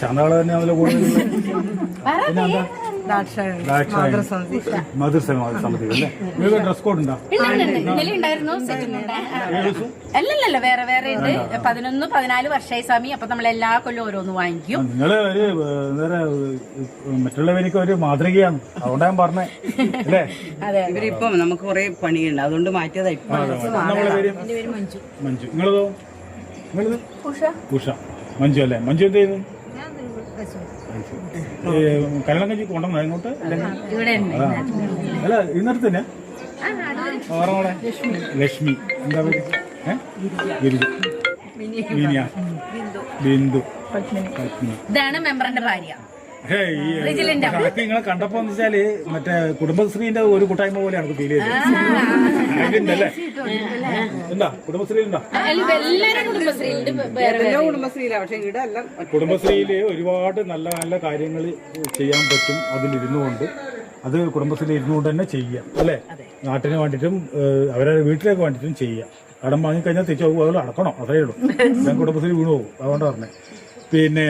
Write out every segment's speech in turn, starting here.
ഓ ശാന്ത ശാന്തകള തന്നെ അതിൽ കൂടുതൽ പിന്നെ എന്താ? സമിതി. അല്ലേ? നിങ്ങൾക്ക് ഡ്രസ് കോഡ് ഉണ്ടോ? ഇന്നലെ ഉണ്ടായിരുന്നു. അല്ലല്ലല്ല വേറെ വേറെ ഉണ്ട്. പതിനൊന്ന് പതിനാല് വർഷമായി സ്വാമി. അപ്പൊ നമ്മൾ എല്ലാ കൊല്ലം ഓരോന്ന് വാങ്ങിക്കും. നിങ്ങൾ ഒരു വേറെ മറ്റുള്ളവർക്ക് ഒരു മാതൃകയാണ്. അതുകൊണ്ടാ ഞാൻ പറഞ്ഞേ. അല്ലേ? അതെ ഇവരിപ്പം നമുക്ക് കുറെ പണിയുണ്ട്. അതുകൊണ്ട് മാറ്റിയതാ ഇപ്പൊ. നമ്മളെ പേര് മഞ്ജു. നിങ്ങളതോ? നിങ്ങളത്? ഉഷ. മഞ്ജു അല്ലേ? മഞ്ജു എന്ത് ചെയ്യുന്നു? കല്യാണം കഴിച്ച് കൊണ്ടുവന്നോ ഇങ്ങോട്ട്. അല്ല ഇന്നത്തെ തന്നെ? ഓർമ്മോളെ ലക്ഷ്മി. എന്താ പേര്? ഗിരിജ. ബിന്ദു. പത്മിനി. ഇതാണ് മെമ്പറിന്റെ ഭാര്യ. കണക്ക് നിങ്ങളെ കണ്ടപ്പോ എന്ന് വെച്ചാൽ മറ്റേ കുടുംബശ്രീന്റെ ഒരു കൂട്ടായ്മ പോലെയാണ് ഫീൽ ചെയ്തത്. എന്താ? കുടുംബശ്രീ ഉണ്ടോ കുടുംബശ്രീയിൽ ഒരുപാട് നല്ല നല്ല കാര്യങ്ങൾ ചെയ്യാൻ പറ്റും അതിലിരുന്നു കൊണ്ട് അത് കുടുംബശ്രീയിൽ ഇരുന്നുകൊണ്ട് തന്നെ ചെയ്യാം അല്ലെ? നാട്ടിന് വേണ്ടിയിട്ടും അവരുടെ വീട്ടിലേക്ക് വേണ്ടിയിട്ടും ചെയ്യാം. കടം വാങ്ങിക്കഴിഞ്ഞാൽ തിരിച്ചു പോകും അതുപോലെ അടക്കണം അത്രയേ ഉള്ളൂ. ഞാൻ കുടുംബശ്രീ വീണു പോകും അതുകൊണ്ട് പറഞ്ഞേ. പിന്നെ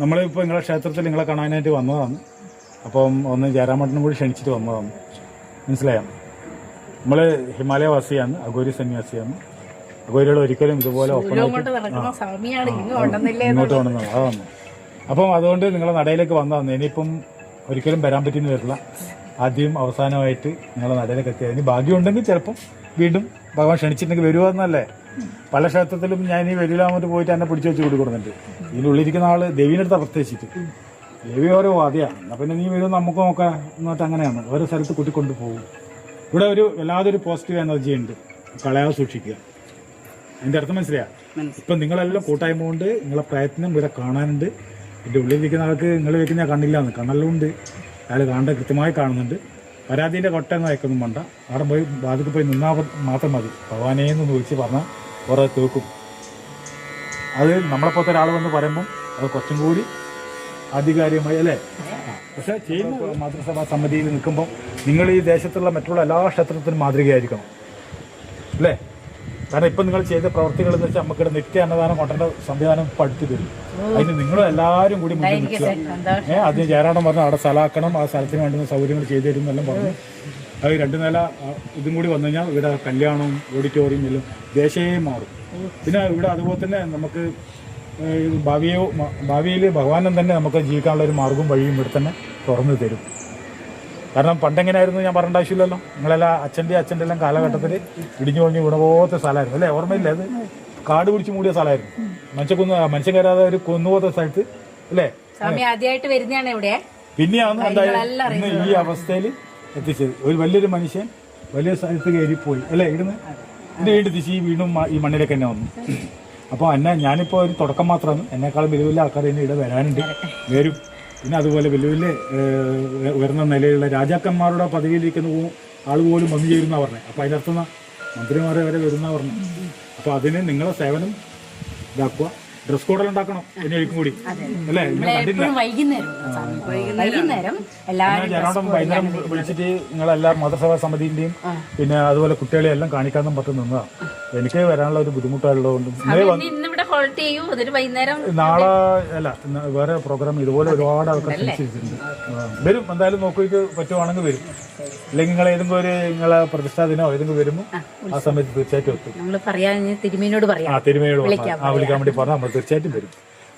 നമ്മളിപ്പോൾ നിങ്ങളെ ക്ഷേത്രത്തിൽ നിങ്ങളെ കാണാനായിട്ട് വന്നതാണ്. അപ്പം ഒന്ന് ജയരാമട്ടനും കൂടി ക്ഷണിച്ചിട്ട് വന്നതാണ്. മനസ്സിലായോ? നമ്മൾ ഹിമാലയവാസിയാണ് അഗോരി സന്യാസിയാണ്. അഗോരികൾ ഒരിക്കലും ഇതുപോലെ ഓപ്പൺ ഇങ്ങോട്ട് വന്നു. അതാണ് അപ്പം അതുകൊണ്ട് നിങ്ങളെ നടയിലേക്ക് വന്നതാണ്. ഇനിയിപ്പം ഒരിക്കലും വരാൻ പറ്റിയെന്ന് വരില്ല. ആദ്യം അവസാനമായിട്ട് നിങ്ങളെ നടയിലേക്ക് എത്തിയത് ഇനി ഭാഗ്യമുണ്ടെങ്കിൽ ചിലപ്പം വീണ്ടും ഭഗവാൻ ക്ഷണിച്ചിട്ടുണ്ടെങ്കിൽ വരുവാന്നല്ലേ? പല ക്ഷേത്രത്തിലും ഞാൻ ഈ വരിലാമത്ത് പോയിട്ട് എന്നെ പിടിച്ചു വെച്ച് കൊടുക്കുന്നുണ്ട്. ഇതിനുള്ളിരിക്കുന്ന ആൾ ദേവീനടുത്ത് പ്രത്യേകിച്ചിട്ട്. ദേവി ഓരോ വാദിയാണ് എന്നാൽ പിന്നെ നീ വരും നമുക്ക് നോക്കാം എന്നിട്ട് അങ്ങനെയാണ്. ഓരോ സ്ഥലത്ത് കൂട്ടിക്കൊണ്ട് പോകും. ഇവിടെ ഒരു വല്ലാതെ ഒരു പോസിറ്റീവ് എനർജി ഉണ്ട്. കളയാതെ സൂക്ഷിക്കുക. എന്റെ അർത്ഥം മനസ്സിലായോ? ഇപ്പം നിങ്ങളെല്ലാം കൂട്ടായ്മ കൊണ്ട് നിങ്ങളെ പ്രയത്നം ഇവിടെ കാണാനുണ്ട്. എന്റെ ഉള്ളിലിരിക്കുന്ന ആൾക്ക് നിങ്ങൾ വെക്കുന്ന കണ്ണില്ലാന്ന്. കണ്ണെല്ലാം ഉണ്ട്. അയാൾ കാണേണ്ട കൃത്യമായി കാണുന്നുണ്ട്. പരാതിന്റെ കൊട്ടയെന്ന് അയക്കൊന്നും വേണ്ട. അവിടെ പോയി ബാധിക്ക് പോയി നിന്നാൽ മാത്രം മതി. ഭഗവാനേന്ന് ചോദിച്ച് പറഞ്ഞാൽ കുറെ തീർക്കും അത് നമ്മളെപ്പോലത്തെ ഒരാൾ വന്ന് പറയുമ്പം അത് കുറച്ചും കൂടി ആധികാരികമായി അല്ലേ? പക്ഷേ ചെയ്യുന്ന മാതൃസഭാ സമിതിയിൽ നിൽക്കുമ്പോൾ നിങ്ങൾ ഈ ദേശത്തുള്ള മറ്റുള്ള എല്ലാ ക്ഷേത്രത്തിനും മാതൃകയായിരിക്കണം. അല്ലേ? കാരണം ഇപ്പം നിങ്ങൾ ചെയ്ത പ്രവർത്തികൾ എന്ന് വെച്ചാൽ നമുക്കിവിടെ നിത്യ അന്നദാനം കൊണ്ടേണ്ട സംവിധാനം പഠിച്ചു തരും. അതിന് നിങ്ങളും എല്ലാവരും കൂടി മുന്നിൽ നിൽക്കുക. ഏഹ് അതിന് ചേരാടം പറഞ്ഞു അവിടെ സ്ഥലമാക്കണം ആ സ്ഥലത്തിന് വേണ്ടുന്ന സൗകര്യങ്ങൾ ചെയ്തു തരും എന്നെല്ലാം പറഞ്ഞു. അത് രണ്ട് നില ഇതും കൂടി വന്നു കഴിഞ്ഞാൽ ഇവിടെ കല്യാണവും ഓഡിറ്റോറിയം എല്ലാം ദേശീയം മാറും. പിന്നെ ഇവിടെ അതുപോലെ തന്നെ നമുക്ക് ഭാവിയോ ഭാവിയിൽ ഭഗവാനും തന്നെ നമുക്ക് ജീവിക്കാനുള്ള ഒരു മാർഗവും വഴിയും ഇവിടെ തന്നെ തുറന്നു തരും. കാരണം പണ്ടെങ്ങനെയായിരുന്നു ഞാൻ പറയേണ്ട ആവശ്യമില്ലല്ലോ. നിങ്ങളെല്ലാം അച്ഛന്റെ അച്ഛന്റെ എല്ലാം കാലഘട്ടത്തിൽ ഇടിഞ്ഞു പൊളിഞ്ഞ് ഗുണപോകത്ത സ്ഥലമായിരുന്നു. അല്ലേ? ഓർമ്മയില്ലേ? അത് കാട് പിടിച്ച് മൂടിയ സ്ഥലമായിരുന്നു. മനുഷ്യക്കൊന്ന് മനുഷ്യൻ കയറാതെ ഒരു കൊന്നുപോകത്ത സ്ഥലത്ത് അല്ലേ? ആദ്യമായിട്ട് വരുന്നതാണ് ഇവിടെ. പിന്നെയാണ് എന്തായാലും ഈ അവസ്ഥയിൽ എത്തിച്ചത് ഒരു വലിയൊരു മനുഷ്യൻ വലിയ സ്ഥലത്ത് കയറിപ്പോയി അല്ലേ? ഇവിടുന്ന് എന്റെ വീട് തിരിച്ച് ഈ വീണ്ടും ഈ മണ്ണിലേക്ക് തന്നെ വന്നു. അപ്പോൾ എന്നെ ഞാനിപ്പോൾ ഒരു തുടക്കം മാത്രമാണ്. എന്നെക്കാളും വലിയ വലിയ ആൾക്കാർ ഇനി ഇവിടെ വരാനുണ്ട്. വരും. പിന്നെ അതുപോലെ വലിയ വലിയ ഉയർന്ന നിലയിലുള്ള രാജാക്കന്മാരുടെ പദവിയിലിരിക്കുന്ന ആൾ പോലും വന്നു ചേരുന്ന പറഞ്ഞത് അപ്പോൾ അതിനർത്ഥം മന്ത്രിമാരെ വരെ വരുന്ന പറഞ്ഞു. അപ്പോൾ അതിന് നിങ്ങളെ സേവനം ഇതാക്കുക. ഡ്രസ് കോഡെല്ലാം ഉണ്ടാക്കണം ഇനി ഒരിക്കും കൂടി അല്ലേ? കണ്ടില്ല വൈകുന്നേരം. സ്വാമി. വൈകുന്നേരം വിളിച്ചിട്ട് നിങ്ങളെല്ലാ മതസഭാ സമിതിന്റെയും പിന്നെ അതുപോലെ കുട്ടികളെ എല്ലാം കാണിക്കാനും പറ്റും നിന്നതാണ് എനിക്ക് വരാനുള്ള ഒരു ബുദ്ധിമുട്ടായുള്ളതുകൊണ്ട് നാളെ അല്ല വേറെ പ്രോഗ്രാം ഇതുപോലെ ഒരുപാട് ആൾക്കാർ വരും എന്തായാലും നോക്കിയിട്ട് പറ്റുവാണെങ്കിൽ വരും. അല്ലെങ്കിൽ നിങ്ങൾ ഏതെങ്കിലും ഒരു നിങ്ങളെ പ്രതിഷ്ഠാ ദിനോ ഏതെങ്കിലും വരുമ്പോൾ ആ സമയത്ത് തീർച്ചയായിട്ടും എത്തും. നമ്മൾ പറയാ ഇനി തിരുമേനോട് ആ പറയാം പറഞ്ഞാൽ ആ വിളിക്കാൻ വേണ്ടി പറഞ്ഞാൽ നമ്മൾ തീർച്ചയായിട്ടും വരും.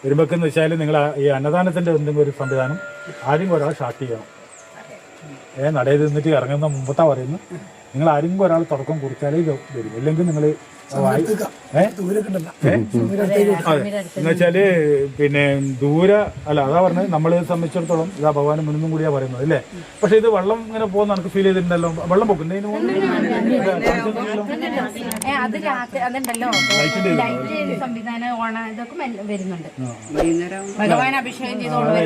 വരുമ്പോഴെന്ന് വെച്ചാൽ നിങ്ങൾ ഈ അന്നദാനത്തിന്റെ എന്തെങ്കിലും ഒരു സംവിധാനം ആരും ഒരാൾ സ്റ്റാർട്ട് ചെയ്യണം. ഏ നടയിൽ നിന്നിട്ട് ഇറങ്ങുന്ന മുമ്പത്താ പറയുന്നു നിങ്ങൾ ആരെങ്കിലും ഒരാൾ തുടക്കം കുറിച്ചാലേ വരും. ഇല്ലെങ്കിൽ നിങ്ങൾ എന്ന് വെച്ചാൽ പിന്നെ ദൂര അല്ല അതാ പറഞ്ഞത് നമ്മളെ സംബന്ധിച്ചിടത്തോളം ഇതാ ഭഗവാന് മുന്നും കൂടിയാ പറയുന്നത് അല്ലേ? പക്ഷെ ഇത് വെള്ളം ഇങ്ങനെ പോകുന്ന എനിക്ക് ഫീൽ ചെയ്തിട്ടുണ്ടല്ലോ. വെള്ളം പൊക്കുന്നതിന് ഏ, അത് രാത്രി അതുണ്ടല്ലോ. ലൈറ്റ് സംവിധാനം ഓണ ഇതൊക്കെ വരുന്നുണ്ട്. ഭഗവാൻ അഭിഷേകം ചെയ്തോണ്ട്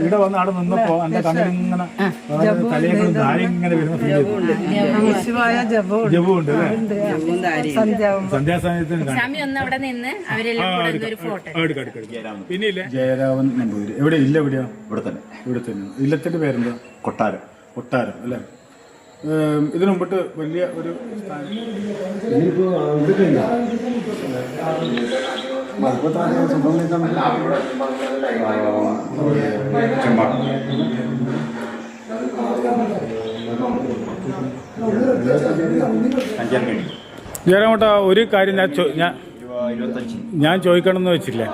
ഇവിടെ വന്ന് അവിടെ നിന്നപ്പോ എന്റെ കണ്ണിങ്ങനെ തലയൊക്കെ താഴെ ഇങ്ങനെ വരുന്ന ഫീൽ ചെയ്തു. ജപവും ഉണ്ട്. സന്ധ്യാസമയത്തിന്. ജയരാമൻ. നമ്പൂതിരി എവിടെ? ഇല്ല എവിടെയാ? ഇവിടെ തന്നെ. ഇവിടെ തന്നെ. ഇല്ലത്തിന്റെ പേരെന്താ? കൊട്ടാരം. കൊട്ടാരം അല്ലേ? ഇതിനു മുമ്പിട്ട് വലിയ ഒരു ചെമ്പാ അഞ്ചരക്കണി ജയറാമേട്ട ഒരു കാര്യം ഞാൻ ഞാൻ ഞാൻ ചോദിക്കണമെന്ന് വെച്ചില്ലേ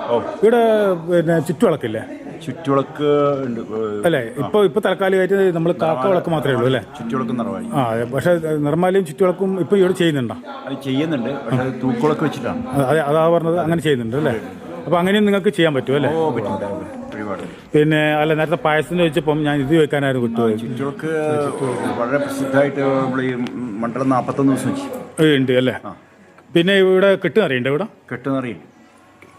ഇവിടെ പിന്നെ ചുറ്റുവിളക്കില്ലേ? ചുറ്റുവിളക്ക് ഉണ്ട് അല്ലേ? ഇപ്പൊ ഇപ്പൊ തൽക്കാലികമായിട്ട് നമ്മൾ കാക്ക വിളക്ക് മാത്രമേ ഉള്ളൂ അല്ലേ? ചുറ്റുവിളക്ക് നിറവായി. ആ പക്ഷെ നിർമ്മാലയും ചുറ്റുവിളക്കും ഇപ്പൊ ഇവിടെ ചെയ്യുന്നുണ്ടോ? അത് ചെയ്യുന്നുണ്ട് പക്ഷെ തൂക്കുവിളക്ക് വെച്ചിട്ടാണ്. അതെ അതാ പറഞ്ഞത് അങ്ങനെ ചെയ്യുന്നുണ്ട് അല്ലേ? അപ്പൊ അങ്ങനെയും നിങ്ങൾക്ക് ചെയ്യാൻ പറ്റും അല്ലേ? പിന്നെ അല്ല നേരത്തെ പായസത്തിന് വെച്ചപ്പം ഞാൻ ഇത് വെക്കാനായിരുന്നു കിട്ടുമോ ചുറ്റുവിളക്ക് വളരെ പ്രസിദ്ധമായിട്ട് നമ്മൾ ഈ മണ്ഡലം നാൽപ്പത്തൊന്ന് ദിവസം വെച്ച്. ഉണ്ട് അല്ലേ? പിന്നെ ഇവിടെ കിട്ടുന്നറിയണ്ട ഇവിടെ? കെട്ടുന്നറിയും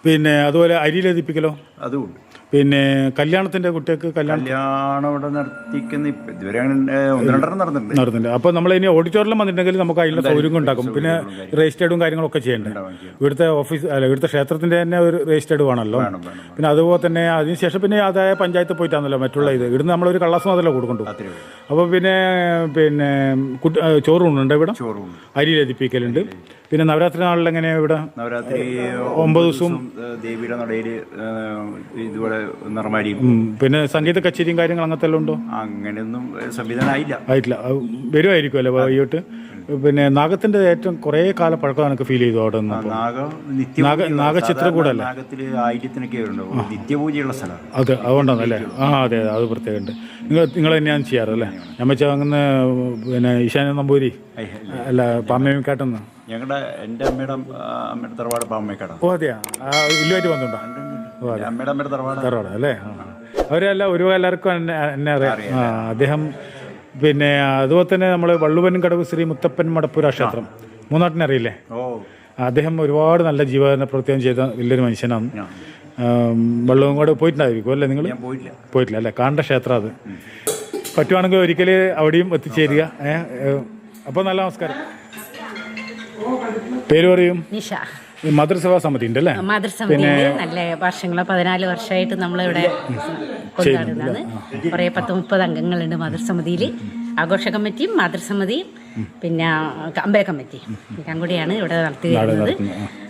പിന്നെ അതുപോലെ അരി ലതിപ്പിക്കലോ അതുമുണ്ട് പിന്നെ കല്യാണത്തിന്റെ കുട്ടികൾക്ക് കല്യാണം കല്യാണം ഇവിടെ നടത്തിക്കുന്ന ഇപ്പൊ ഇതുവരെ അങ്ങനെ ഏ, ഒന്ന് രണ്ടെണ്ണം നടന്നിട്ടുണ്ട്. നടത്തുന്നുണ്ട് അപ്പൊ നമ്മൾ ഇനി ഓഡിറ്റോറിയം വന്നിട്ടുണ്ടെങ്കിൽ നമുക്ക് അതിനുള്ള സൗകര്യം ഉണ്ടാക്കും. പിന്നെ രജിസ്റ്റേർഡും കാര്യങ്ങളൊക്കെ ചെയ്യണ്ടേ? ഇവിടുത്തെ ഓഫീസ് അല്ല ഇവിടുത്തെ ക്ഷേത്രത്തിന്റെ തന്നെ ഒരു രജിസ്റ്റേർഡ് വേണമല്ലോ വേണം വേണം പിന്നെ അതുപോലെ തന്നെ അതിനുശേഷം പിന്നെ അതായ പഞ്ചായത്ത് പോയിട്ടാണല്ലോ മറ്റുള്ള ഇത്. ഇവിടുന്ന് നമ്മളൊരു കള്ളാസ് മാത്രമല്ലോ കൊടുക്കണ്ടു? അത്രേ ഉള്ളൂ. അപ്പോൾ പിന്നെ പിന്നെ കുട്ടി ആ, ഇവിടെ? അരി ലതിപ്പിക്കലുണ്ട് പിന്നെ നവരാത്രി നാളിൽ എങ്ങനെയാണ് ഇവിടെ? നവരാത്രി ഒമ്പത് ദിവസവും ഏ, ദേവിയുടെ നടയിൽ ഇതുപോലെ നിർമ്മാരിയും പിന്നെ സംഗീത കച്ചേരിയും കാര്യങ്ങൾ അങ്ങനത്തെ എല്ലാം ഉണ്ടോ? അങ്ങനെയൊന്നും സംവിധാനം ആയില്ല ആയിട്ടില്ല. വരുമായിരിക്കും അല്ലേ വൈകിട്ട് പിന്നെ നാഗത്തിന്റെ ഏറ്റവും കുറേ കാല പഴക്കം എനിക്ക് ഫീൽ ചെയ്തു അവിടെ നിന്ന് നാഗചിത്രകൂടല്ലേ? നിത്യപൂജയുള്ള സ്ഥലമാണ് അത് അതുകൊണ്ടാണല്ലേ ആ അതെ അതെ അത് പ്രത്യേകമുണ്ട്. നിങ്ങൾ നിങ്ങൾ തന്നെയാണ് ചെയ്യാറല്ലേ ഞാൻ വെച്ചാൽ അങ്ങനെ പിന്നെ ഈശാന നമ്പൂരി? അല്ല പാമ്മേക്കാട്ടെന്ന് ഞങ്ങളുടെ എന്റെ അമ്മയുടെ അമ്മയുടെ തറവാട് പാമ്മേക്കാടാണ് ഓ അതെയാ? ഇല്ലുമായിട്ട് ബന്ധമുണ്ടോ അമ്മയുടെ അമ്മയുടെ തറവാട്. തറവാട് അല്ലേ. അവരെല്ലാം ഒരു എല്ലാവർക്കും എന്നെ എന്നെ അറിയാം. ആ അദ്ദേഹം പിന്നെ അതുപോലെ തന്നെ നമ്മൾ വള്ളുവൻ കടവ് ശ്രീ മുത്തപ്പൻ മടപ്പുര ക്ഷേത്രം. മൂന്നാട്ടിനെ അറിയില്ലേ? ഓ. അദ്ദേഹം ഒരുപാട് നല്ല ജീവന പ്രവർത്തനം ചെയ്ത വലിയൊരു മനുഷ്യനാണ്. വള്ളുവൻകോട് പോയിട്ടുണ്ടായിരിക്കും അല്ലേ നിങ്ങൾ ഞാൻ പോയില്ല പോയിട്ടില്ല അല്ലേ? കാണേണ്ട ക്ഷേത്രം അത്. പറ്റുവാണെങ്കിൽ ഒരിക്കൽ അവിടെയും എത്തിച്ചേരുക. ഏഹ് അപ്പോൾ നല്ല നമസ്കാരം. പേര് പറയും. നിഷ. ഈ മാതൃസഭാ സമിതി ഉണ്ട് അല്ലേ? മദ്രസമിതി നല്ല വർഷങ്ങളോ പതിനാല് വർഷമായിട്ട് നമ്മളിവിടെ കൊണ്ടാടുന്നതാണ്. കുറേ പത്ത് മുപ്പത് അംഗങ്ങളുണ്ട് മദ്രസമിതിയിൽ ആഘോഷ കമ്മിറ്റിയും മാതൃസമിതിയും പിന്നെ അമ്പല കമ്മിറ്റിയും എല്ലാം കൂടിയാണ് ഇവിടെ നടത്തി വരുന്നത്.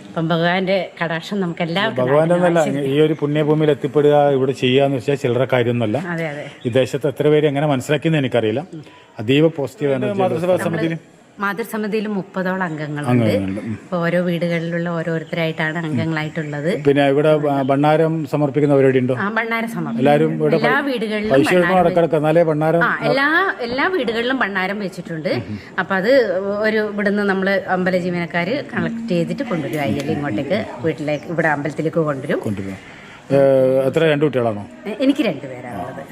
അപ്പം ഭഗവാന്റെ കടാക്ഷം നമുക്ക് എല്ലാവർക്കും ഈ ഒരു പുണ്യഭൂമിയിൽ എത്തിപ്പെടുക ഇവിടെ ചെയ്യാന്ന് വെച്ചാൽ ചില്ലറ കാര്യമൊന്നുമല്ല. അതെ അതെ. ഈ ദേശത്ത് എത്ര പേര് എങ്ങനെ മനസ്സിലാക്കിയെന്ന് എനിക്കറിയില്ല. അതീവ പോസിറ്റീവ് മാതൃസഭാ സമിതിയിൽ മാതൃസമിതിയിൽ മുപ്പതോളം അംഗങ്ങളുണ്ട്. ഓരോ വീടുകളിലുള്ള ഓരോരുത്തരായിട്ടാണ് അംഗങ്ങളായിട്ടുള്ളത്. പിന്നെ ഇവിടെ ഭണ്ണാരം സമർപ്പിക്കുന്ന പരിപാടി ഉണ്ടോ ഭണ്ണാര എല്ലാവരും എല്ലാ വീടുകളിലും എല്ലാ എല്ലാ വീടുകളിലും ഭണ്ണാരം വെച്ചിട്ടുണ്ട്. അപ്പൊ അത് ഒരു ഇവിടുന്ന് നമ്മൾ അമ്പല ജീവനക്കാര് കളക്ട് ചെയ്തിട്ട് കൊണ്ടുവരും. അയ്യൽ ഇങ്ങോട്ടേക്ക് വീട്ടിലേക്ക് ഇവിടെ അമ്പലത്തിലേക്ക് കൊണ്ടുവരും. എത്ര രണ്ട് കുട്ടികളാണോ? എനിക്ക് രണ്ടുപേരാണുള്ളത്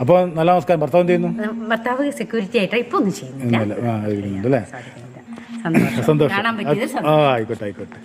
അപ്പോൾ നല്ല നമസ്കാരം. ഭർത്താവ് എന്ത് ചെയ്യുന്നു? ഭർത്താവ് സെക്യൂരിറ്റി ആയിട്ട് ഇപ്പൊ ഒന്നും ചെയ്യുന്നില്ല. സന്തോഷം. ആയിക്കോട്ടെ ആയിക്കോട്ടെ.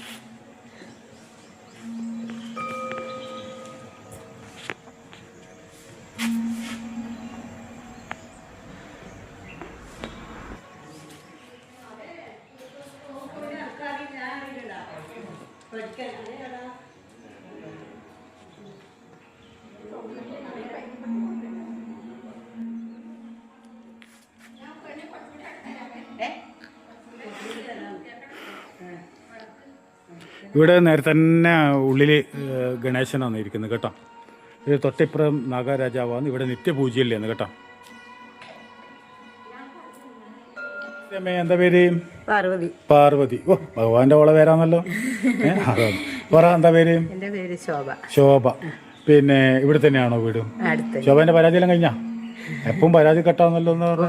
ഇവിടെ നേരത്തെ തന്നെ ഉള്ളിൽ ഗണേശനാണ് ഇരിക്കുന്നത് കേട്ടോ. ഇത് തൊട്ടിപ്പുറം നാഗരാജാവാണ്. ഇവിടെ നിത്യപൂജയില്ലേന്ന് കേട്ടോ. എന്താ പേര്? പാർവതി. പാർവതി. ഓ ഭഗവാന്റെ ഓളെ പേരാണല്ലോ. പറ എന്താ പേര്? ശോഭ. ശോഭ. പിന്നെ ഇവിടെ തന്നെയാണോ വീട്? ശോഭന്റെ പരാതിയെല്ലാം കഴിഞ്ഞാ? എപ്പം പരാതി കെട്ടാന്നല്ലോ എന്ന് പറഞ്ഞു.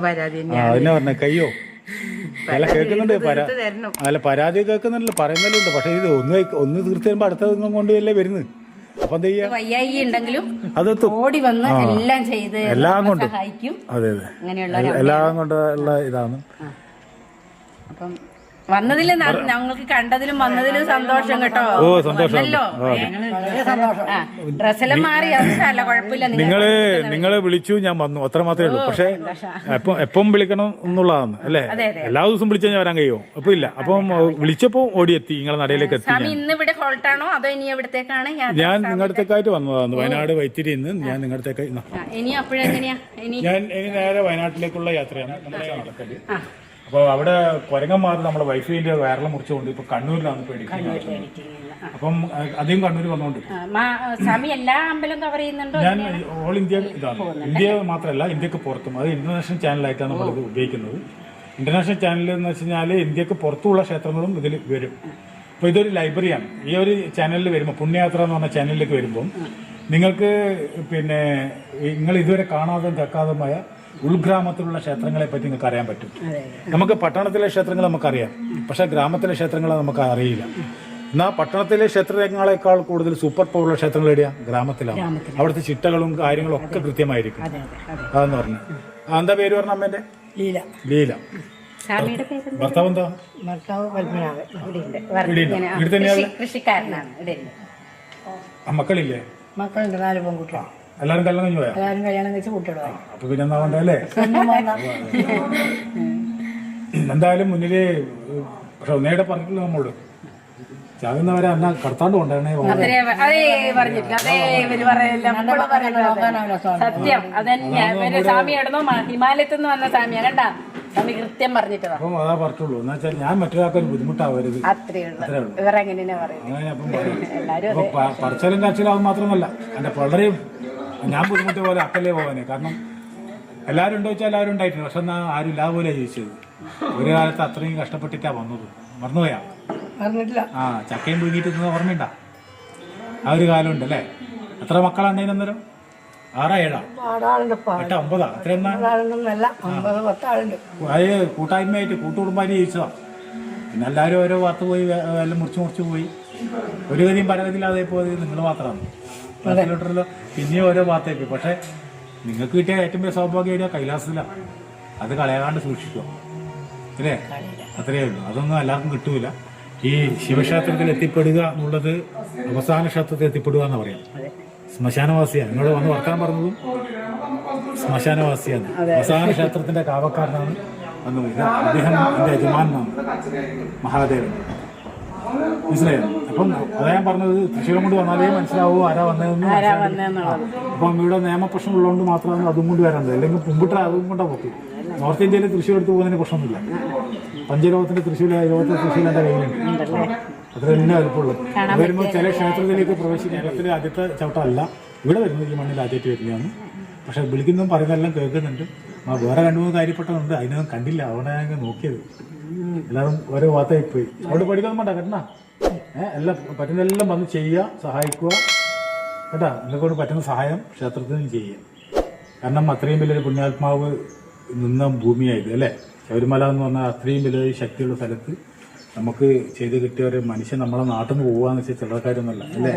അതിനെ പറഞ്ഞ. കയ്യോ? അല്ല കേൾക്കുന്നുണ്ട് അല്ല പരാതി കേൾക്കുന്നുണ്ടല്ലോ പറയുന്നല്ലോ പക്ഷെ ഇത് ഒന്ന് ഒന്ന് തീർത്ത് അടുത്ത അടുത്തതൊന്നും കൊണ്ടുവല്ലേ വരുന്നത്? അപ്പൊ എന്താ ചെയ്യാ? വയ്യായി ഉണ്ടെങ്കിലും അത് ഓടി വന്ന് എല്ലാം ചെയ്ത് എല്ലാം കൊണ്ട്. സഹായിക്കും. അതെ എല്ലാം കൊണ്ടുള്ള ഇതാണ്. അപ്പം വന്നതിൽ ഞങ്ങൾക്ക് കണ്ടതിലും വന്നതിലും സന്തോഷം കേട്ടോ. ഓ, സന്തോഷം. ഡ്രസ്സെല്ലാം മാറി. അതല്ല കുഴപ്പമില്ല. നിങ്ങൾ നിങ്ങൾ നിങ്ങളെ വിളിച്ചു ഞാൻ വന്നു. അത്ര മാത്രമേ ഉള്ളൂ. പക്ഷേ എപ്പം എപ്പം വിളിക്കണം എന്നുള്ളതാണ് അല്ലേ? എല്ലാ ദിവസവും വിളിച്ചാൽ ഞാൻ വരാൻ കഴിയുമോ? അപ്പൊ ഇല്ല. അപ്പം വിളിച്ചപ്പോ ഓടിയെത്തി നിങ്ങളെ നടയിലേക്ക് എത്തി ഇന്ന് ഇവിടെ ഹോൾട്ടാണോ? അതോ ഇനി എവിടത്തേക്കാണ്? യാത്ര? ഞാൻ നിങ്ങളടുത്തേക്കായിട്ട് വന്നതാണ്. വയനാട് വൈത്തിരി ഇന്ന് ഞാൻ നിങ്ങളുടെ ആ, ഇനി അപ്പോഴെങ്ങനെയാ? ഇനി ഞാൻ ഇനി നേരെ വയനാട്ടിലേക്കുള്ള യാത്രയാണ്. നമ്മുടെ നടക്കൽ ആ. അപ്പോൾ അവിടെ കൊരങ്ങന്മാർ നമ്മുടെ വൈഫൈന്റെ വയറിൽ മുറിച്ചുകൊണ്ട് ഇപ്പൊ കണ്ണൂരിലാണ് അപ്പം അധികം കണ്ണൂർ വന്നുകൊണ്ട് സ്വാമി എല്ലാ അമ്പലം കവർ ചെയ്യുന്നുണ്ടോ? ഞാൻ ഓൾ ഇന്ത്യ ഇതാണ്. ഇന്ത്യ മാത്രമല്ല ഇന്ത്യയ്ക്ക് പുറത്തും. അത് ഇന്റർനാഷണൽ ചാനലായിട്ടാണ് നമ്മളിത് ഉപയോഗിക്കുന്നത്. ഇന്റർനാഷണൽ ചാനൽ എന്ന് വെച്ച് കഴിഞ്ഞാൽ ഇന്ത്യയ്ക്ക് പുറത്തുള്ള ക്ഷേത്രങ്ങളും ഇതിൽ വരും. അപ്പോൾ ഇതൊരു ലൈബ്രറിയാണ് ഈ ഒരു ചാനലിൽ വരുമ്പോൾ പുണ്യയാത്ര എന്ന് പറഞ്ഞ ചാനലിലേക്ക് വരുമ്പോൾ നിങ്ങൾക്ക് പിന്നെ നിങ്ങൾ ഇതുവരെ കാണാതെ കേൾക്കാതുമായ ഉൾഗ്രാമത്തിലുള്ള ക്ഷേത്രങ്ങളെ പറ്റി നിങ്ങൾക്ക് അറിയാൻ പറ്റും. നമുക്ക് പട്ടണത്തിലെ ക്ഷേത്രങ്ങൾ നമുക്കറിയാം. പക്ഷെ ഗ്രാമത്തിലെ ക്ഷേത്രങ്ങൾ നമുക്ക് അറിയില്ല. എന്നാൽ പട്ടണത്തിലെ ക്ഷേത്രങ്ങളെക്കാൾ കൂടുതൽ സൂപ്പർ പവറുള്ള ക്ഷേത്രങ്ങൾ എവിടെയാ? ഗ്രാമത്തിലാണ്. അവിടുത്തെ ചിട്ടകളും കാര്യങ്ങളും ഒക്കെ കൃത്യമായിരിക്കും. അതെ അതെ അതെ. അതെന്ന് പറഞ്ഞു. എന്താ പേര് പറഞ്ഞ അമ്മേന്റെ? ലീല. ലീല. ഭർത്താവ് എന്താ? ഭർത്താവ് കൃഷിക്കാരനാണ്. മക്കളില്ലേ? മക്കളുണ്ട്. നാല് പെൺകുട്ടികൾ എല്ലാരും കല്യാണം കഴിഞ്ഞു പോയാ? എല്ലാവരും കല്യാണം കഴിച്ച് കുട്ടികളായി അപ്പൊ പിന്നെ എന്താ വേണ്ടല്ലേ എന്തായാലും മുന്നിൽ പക്ഷെ ഒന്നേടെ പറഞ്ഞിട്ടില്ല നമ്മളോട്. ചാകുന്നവരെ അന്ന കടത്താണ്ട് കൊണ്ടാണേ അതേ അതേ പറഞ്ഞിട്ടില്ല അതേ ഇവർ പറയല്ല. സത്യം. അതന്നെ. ഇവർ സ്വാമി എവിടുന്നോ ഹിമാലയത്തിൽ നിന്ന് വന്ന സ്വാമിയാ. കണ്ട? സ്വാമി കൃത്യം പറഞ്ഞിട്ടതാ. അപ്പം അതാ പറഞ്ഞുള്ളൂ. എന്ന് വെച്ചാൽ ഞാൻ മറ്റൊരാൾക്കൊരു ബുദ്ധിമുട്ടാവരുത്. അത്രേ ഉള്ളൂ. ഇവരെങ്ങനെയാ പറയുന്നത്. അങ്ങനെ അപ്പം പറയും. അപ്പൊ പ- പറച്ചിലും മാത്രമല്ല. എന്റെ വളരെ ഞാൻ ബുദ്ധിമുട്ട് പോലെ അക്കല്ലേ പോകാനെ കാരണം എല്ലാവരും ഉണ്ടോ വെച്ചാൽ എല്ലാവരും ഉണ്ടായിട്ടുണ്ട്. പക്ഷെ എന്നാ ആരും ഇല്ലാതെ പോലെ ജീവിച്ചത് ഒരു കാലത്ത് അത്രയും കഷ്ടപ്പെട്ടിട്ടാ വന്നത്. മറന്നുപോയാ? ആ ചക്കയും തിന്നത് ഓർമ്മയുണ്ടാ? ആ ഒരു കാലമുണ്ട് അല്ലേ എത്ര മക്കളാണ് അന്നേരം? ആറാ ഏഴാ? എട്ടാ ഒമ്പതാ? അത്ര അത് കൂട്ടായ്മയായിട്ട് കൂട്ടുകുടുംബമായിട്ട് ജീവിച്ചതാ. പിന്നെ എല്ലാവരും ഓരോ വാർത്ത പോയി എല്ലാം മുറിച്ച് മുറിച്ച് പോയി. ഒരു ഗതിയും പരഗതിയില്ലാതെ പോയത് നിങ്ങൾ മാത്രമാണ്. ബാക്കിയുള്ളവരല്ലോ പിന്നെയും ഓരോ ഭാഗത്തേക്ക്. പക്ഷെ നിങ്ങൾക്ക് കിട്ടിയ ഏറ്റവും വലിയ സൗഭാഗ്യം കൈലാസത്തിലാണ് അത് കളയാണ്ട് സൂക്ഷിക്കുക. അല്ലേ? അത്രയേ ഉള്ളൂ. അതൊന്നും എല്ലാവർക്കും കിട്ടൂല. ഈ ശിവക്ഷേത്രത്തിൽ എത്തിപ്പെടുക എന്നുള്ളത് അവസാന ക്ഷേത്രത്തിൽ എത്തിപ്പെടുക എന്ന് പറയാം. ശ്മശാനവാസിയാണ് നിങ്ങൾ വന്ന് വർത്താൻ പറഞ്ഞതും ശ്മശാനവാസിയാണ്. അവസാന ക്ഷേത്രത്തിന്റെ കാവക്കാരനാണ് വന്നു അദ്ദേഹം എന്റെ യജമാനാണ് മഹാദേവൻ. മനസ്സിലായോ? അപ്പം അതാ ഞാൻ പറഞ്ഞത് തൃശ്ശൂരം കൊണ്ട് വന്നാലേ മനസ്സിലാവൂ ആരാ വന്നതെന്ന്. അപ്പം ഇവിടെ നിയമപ്രശ്നം ഉള്ളതുകൊണ്ട് മാത്രമാണ് അതും കൊണ്ട് വരേണ്ടത് അല്ലെങ്കിൽ മുമ്പിട്ട് അതും കൊണ്ടാ പൊക്കി. നോർത്ത് ഇന്ത്യയിൽ തൃശ്ശൂർ എടുത്ത് പോകുന്നതിന് പ്രശ്നമൊന്നുമില്ല. പഞ്ചലോകത്തിന്റെ തൃശ്ശൂർ ലോകത്തെ തൃശ്ശൂർ എന്റെ കയ്യിലുണ്ട് അത്ര തന്നെ വലുപ്പമുള്ളൂ വരുമ്പോൾ ചില ക്ഷേത്രത്തിലേക്ക് പ്രവേശിക്കുക കേരളത്തിലെ ആദ്യത്തെ ചവിട്ടമല്ല ഇവിടെ വരുന്നത് ഈ മണ്ണിൽ ആദ്യമായിട്ട് വരുന്നതാണ്. പക്ഷെ വിളിക്കുന്നതും പറയുന്നതെല്ലാം കേൾക്കുന്നുണ്ട്. ആ വേറെ രണ്ടു മൂന്ന് കാര്യപ്പെട്ടതുണ്ട്. അതിനൊന്നും കണ്ടില്ല. അവിടെ ഞാൻ നോക്കിയത്. എല്ലാവരും ഓരോ ഭാഗത്തായി പോയി. അവിടെ പഠിക്കാൻ വേണ്ട കേട്ടാ? ഏഹ് എല്ലാം പറ്റുന്നെല്ലാം വന്ന് ചെയ്യുക സഹായിക്കുക. കേട്ടാ? നിങ്ങളെ പറ്റുന്ന സഹായം ക്ഷേത്രത്തിൽ നിന്ന് ചെയ്യുക കാരണം അത്രയും വലിയൊരു പുണ്യാത്മാവ് നിന്ന ഭൂമിയായത് അല്ലേ? ശബരിമല എന്ന് പറഞ്ഞാൽ അത്രയും വലിയൊരു ശക്തിയുള്ള സ്ഥലത്ത് നമുക്ക് ചെയ്ത് കിട്ടിയ ഒരു മനുഷ്യൻ നമ്മളെ നാട്ടിൽ നിന്ന് പോവാന്ന് വെച്ചാൽ ചിലക്കാരൊന്നുമല്ല അല്ലേ?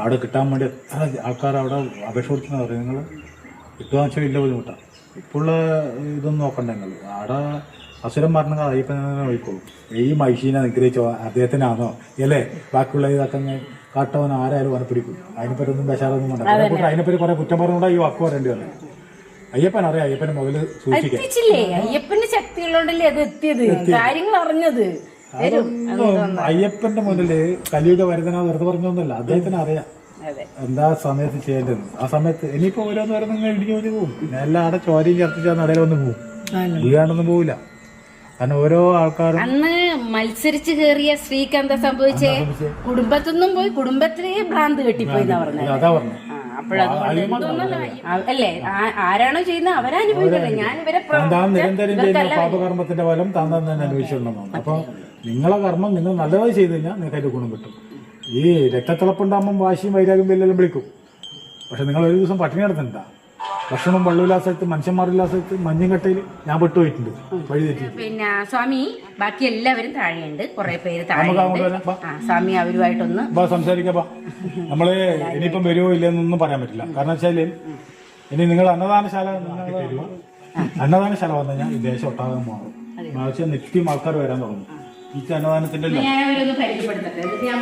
അവിടെ കിട്ടാൻ വേണ്ടി എത്ര ആൾക്കാർ അവിടെ അപേക്ഷ കൊടുക്കുന്ന നിങ്ങൾ? കിട്ടുക വെച്ചാൽ വലിയ ബുദ്ധിമുട്ടാണ് ഇപ്പോഴുള്ള ഇതൊന്നും നോക്കണ്ട നിങ്ങൾ. അവിടെ അസുരം പറഞ്ഞ അയ്യപ്പനെ നോക്കിക്കോളും. ഈ മഹിഷീനെ നിഗ്രഹിച്ചോ അദ്ദേഹത്തിനാണോ? അല്ലേ ബാക്കിയുള്ള ഇതൊക്കെ കാട്ടവൻ ആരായാലും വനപ്പിടിക്കും പിടിക്കും. അതിനെപ്പറ്റി ഒന്നും ബഷാറൊന്നും വേണ്ട അതിനെപ്പറ്റി കുറെ കുറ്റം പറഞ്ഞുകൊണ്ടാ ഈ വാക്ക് വരേണ്ടി വന്നത് അയ്യപ്പൻ അറിയാം അയ്യപ്പന്റെ മുതൽ സൂക്ഷിക്കില്ലേ അയ്യപ്പന്റെ ശക്തി ഉള്ളതുകൊണ്ടല്ലേ അത് എത്തിയത്? കാര്യങ്ങൾ അറിഞ്ഞത്. അയ്യപ്പന്റെ മുന്നിൽ കലിയുടെ വരുതന വെറുതെ പറഞ്ഞൊന്നുമല്ല. അദ്ദേഹത്തിന് അറിയാം എന്താ സമയത്ത് ചെയ്യേണ്ടത്? ആ സമയത്ത് ഇനിയിപ്പോ ഓരോന്ന് വരുന്ന ഇടിഞ്ഞു പോയി പോകും എല്ലാം അവിടെ ചോരയും ചർച്ച നടയിൽ വന്ന് പോകും വീഴാണ്ടൊന്നും പോവില്ല. കാരണം ഓരോ ആൾക്കാരും അന്ന് മത്സരിച്ച് കേറിയ സ്ത്രീക്ക് എന്താ സംഭവിച്ചേ? കുടുംബത്തൊന്നും പോയി കുടുംബത്തിലേ ഭ്രാന്ത് കെട്ടിപ്പോയി അതാ പറഞ്ഞു അല്ലേ? ആരാണോ ചെയ്യുന്നത് അവരനുഭവിക്കുന്നത് ഞാൻ ഇവരെ നിരന്തരം ചെയ്യുന്ന പാപകർമ്മത്തിന്റെ ഫലം താൻ തന്നെ അനുഭവിച്ചിട്ടുണ്ടെന്നാണ് അപ്പൊ നിങ്ങളെ കർമ്മം നിങ്ങൾ നല്ലതായി ചെയ്ത് കഴിഞ്ഞാൽ നിങ്ങൾക്ക് അതിന്റെ ഗുണം കിട്ടും. ഈ രക്തത്തിളപ്പുണ്ടാകുമ്പോൾ വാശിയും വൈരാഗ്യം എല്ലാം വിളിക്കും. പക്ഷെ നിങ്ങൾ ഒരു ദിവസം പട്ടിണി നടത്തണ്ട ഭക്ഷണം വെള്ളമില്ലാത്ത സ്ഥലത്ത് മനുഷ്യന്മാരില്ലാത്ത സ്ഥലത്ത് മഞ്ഞും കട്ടയിൽ ഞാൻ പെട്ടുപോയിട്ടുണ്ട്. പിന്നെ സ്വാമി ബാക്കി എല്ലാവരും താഴെയുണ്ട്. കുറെ പേര് നമുക്ക് അങ്ങോട്ട് വരാം. ആ സ്വാമി അവരുമായിട്ടൊന്ന് ബാ സംസാരിക്കാം ബാ. നമ്മൾ ഇനിയിപ്പം വരുമോ ഇല്ലെന്നൊന്നും പറയാൻ പറ്റില്ല. കാരണം വെച്ചാൽ ഇനി നിങ്ങൾ അന്നദാനശാല നിങ്ങൾ അന്നദാനശാല വന്നു ഞാൻ ഈ ദേശം ഒട്ടാകം മാറും. നിത്യം ആൾക്കാർ വരാൻ തുടങ്ങും. ഈ ഞാൻ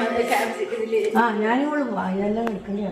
ആ ഞാനും കൂടെ പോവാം ഇതെല്ലാം എടുക്കേണ്ടി?